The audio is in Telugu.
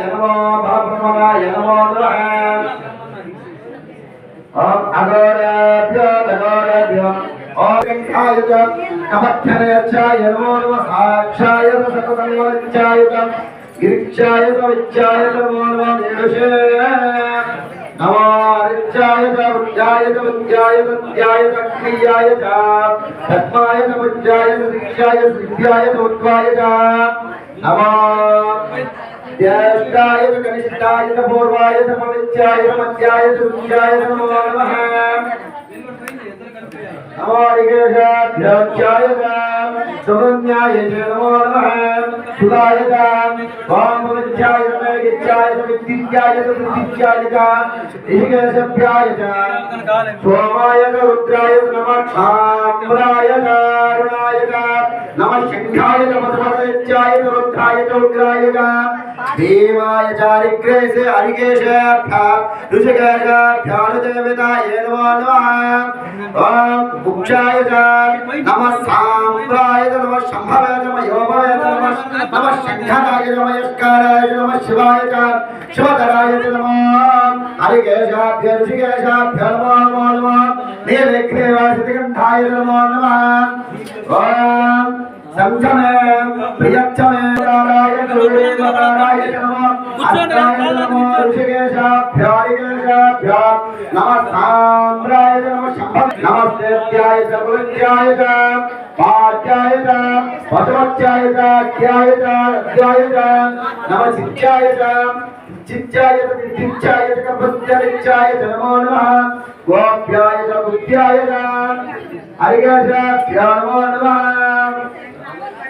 नमो भगवाय नमो। ओम अगोरेभ्यो दगोरेभ्यो ओम आयुज कपक्षरेच्छाय नमो नमः। साक्षाय सकतमवच्छायुजं गिरिक्षाय विच्छाय नमो नमः। निर्षे नमो ऋच्छाय वृद्धाय वृद्धाय वृद्धाय क्रियाय च। तत्त्वाय वृद्धाय वृक्षाय सिद्ध्याय तत्त्वाय च। नमो విద్యాయ చ క్రియాయ చ పద్మాయ చ ముజ్జాయ చ దీక్షాయ చ విద్యాయ చ ఉద్వాయ చ నమో. జ్యేష్ఠాయ చ కనిష్టాయ చ పూర్వాయ చ పవిత్యాయ చ మధ్యాయ చ విద్యాయ చ నమో నమః నమో రిగేషాభ్యోచ్యాయ చ సుమన్యాయ చ నమో నమః సుదాయ చ వాం పవిత్యాయ చ మేఘిత్యాయ చ విద్యుత్యాయ భీమాయ నమో నమః ఓం చ సాంబ్రాయ చ నమః శంభవే శంఖరాయ చ మయస్కారాయ చ శివాయ చ శివధరాయ చ నమో హరికేశాభ్య ఋషికేశాభ్య నమో నమో నమో నీలగ్రీవాసికంఠాయ నమో నమః. ఓం సంచమే ప్రియచ్చమే నారాయ నారాయ నమో అస్త్రాయ నమో ఋషికేశాభ్యాయ నమ సామ్రాయ నమ శంభ నమస్తేత్యాయ చ పురుత్యాయ చ పాఠ్యాయ చ వసవత్యాయ చ అధ్యాయ చ అధ్యాయ చ నమ శిత్యాయ చ చిత్యాయ చ విద్యుత్యాయ చ కపత్యరిత్యాయ చ నమో నమః గోభ్యాయ